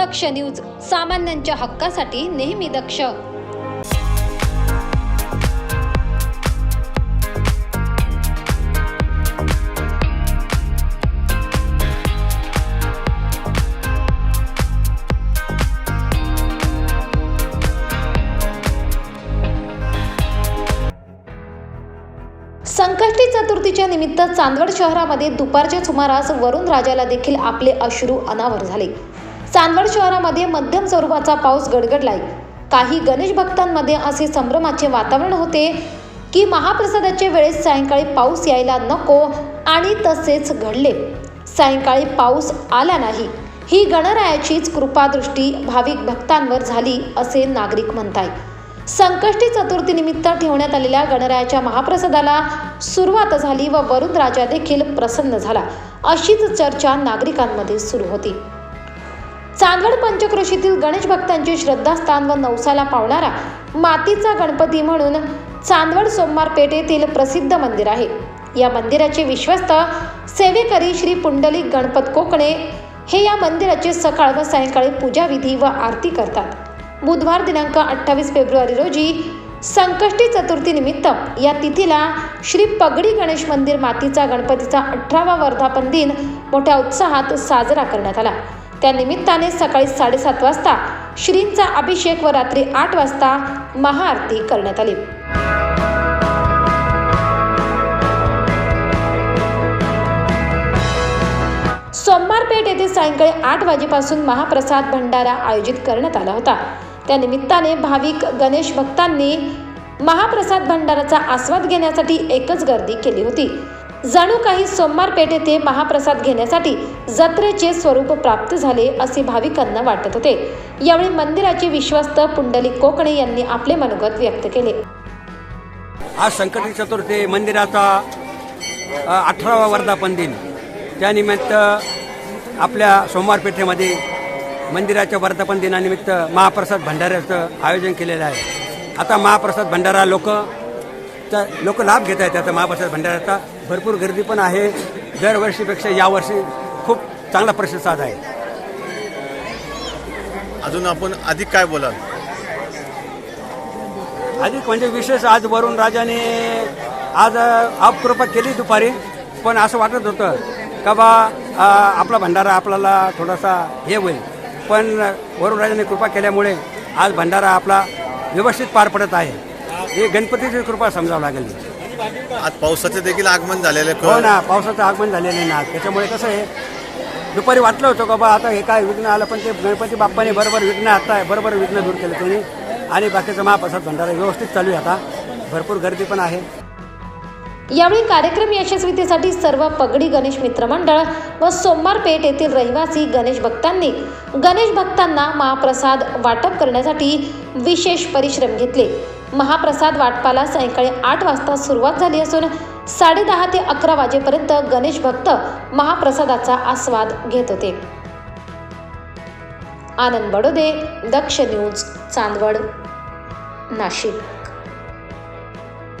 दक्ष news सामान्यांच्या हक्कासाठी नेहमी दक्ष. संकष्टी चतुर्थीच्या निमित्त चांदवड शहरामध्ये दुपारच्या सुमारास वरुण राजाला देखील आपले अश्रू अनावर झाले. चांदवड शहरामध्ये मध्यम स्वरूपाचा पाऊस गडगडलाय. काही गणेश भक्तांमध्ये असे संभ्रमाचे वातावरण होते की महाप्रसादाच्या वेळेस सायंकाळी पाऊस यायला नको आणि तसेच घडले. सायंकाळी पाऊस आला नाही. ही गणरायाचीच कृपादृष्टी भाविक भक्तांवर झाली असे नागरिक म्हणतायत संकष्टी चतुर्थीनिमित्त ठेवण्यात आलेल्या गणरायाच्या महाप्रसादाला सुरुवात झाली व वरुण राजा देखील प्रसन्न झाला. अशीच चर्चा नागरिकांमध्ये सुरू होती. चांदवड पंचक्रोशीतील गणेश भक्तांचे श्रद्धास्थान व नवसाला पावणारा मातीचा गणपती म्हणून चांदवड सोमवार पेठेतील प्रसिद्ध मंदिर आहे. या मंदिराचे विश्वस्त सेवेकरी श्री पुंडलिक गणपत कोकणे हे या मंदिराचे सकाळ व सायंकाळी पूजाविधी व आरती करतात. बुधवार दिनांक अठ्ठावीस फेब्रुवारी रोजी संकष्टी चतुर्थी निमित्त या तिथीला श्री पगडी गणेश मंदिर मातीचा गणपतीचा अठरावा वर्धापन दिन मोठ्या उत्साहात साजरा करण्यात आला. त्यानिमित्ताने सकाळी साडेसात वाजता श्रींचा अभिषेक व रात्री आठ वाजता महाआरती करण्यात आली. सोमवार पेठ येथे सायंकाळी आठ वाजेपासून महाप्रसाद भंडारा आयोजित करण्यात आला होता. त्या निमित्ताने भाविक गणेश भक्तांनी महाप्रसाद भंडाराचा आस्वाद घेण्यासाठी एकच गर्दी केली होती. जणू काही सोमवार पेठ येथे महाप्रसाद घेण्यासाठी जत्रेचे स्वरूप प्राप्त झाले असे भाविकांना वाटत होते. यावेळी मंदिराचे विश्वस्त पुंडलिक कोकणे यांनी आपले मनोगत व्यक्त केले. आज संकट चतुर्थी मंदिराचा अठरावा वर्धापन दिन. त्यानिमित्त आपल्या सोमवार पेठेमध्ये मंदिराच्या वर्धापन दिनानिमित्त महाप्रसाद भंडाऱ्याचं आयोजन केलेलं आहे. आता महाप्रसाद भंडारा लोक लोक लाभ घेत आहेत त्याचा महाप्रसाद भंडाऱ्याचा. भरपूर गर्दी पण आहे. दरवर्षीपेक्षा यावर्षी खूप चांगला प्रतिसाद आहे. अजून आपण अधिक काय बोलाल? अधिक म्हणजे विशेष आज वरुण राजाने आज अपकृपा केली दुपारी पण असं वाटत होतं का बा आपला भंडारा आपल्याला थोडासा हे होईल. पण वरुण राजाने कृपा केल्यामुळे आज भंडारा आपला व्यवस्थित पार पडत आहे. ही गणपतीची कृपा समजावं लागेल. आज पावसाचे देखील आगमन झालेले हो ना पावसाचं आगमन झालेलं आहे ना. त्याच्यामुळे कसं आहे दुपारी वाटलं होतं का बा आता हे काय विघ्न आलं पण ते गणपती बाप्पाने बरोबर विघ्न आता बरोबर विघ्न दूर केलं त्यांनी. आणि बाकीचं महाप्रसाद भंडारा व्यवस्थित चालू आहे आता. भरपूर गर्दी पण आहे. यावेळी कार्यक्रम यशस्वीतेसाठी सर्व पगडी गणेश मित्रमंडळ व सोमवार पेठ येथील रहिवासी गणेश भक्तांनी गणेश भक्तांना महाप्रसाद वाटप करण्यासाठी विशेष परिश्रम घेतले. महाप्रसाद वाटपाला सायंकाळी आठ वाजता सुरुवात झाली असून साडेदहा ते अकरा वाजेपर्यंत गणेश भक्त महाप्रसादाचा आस्वाद घेत होते. आनंद बडोदे दक्ष न्यूज चांदवड नाशिक.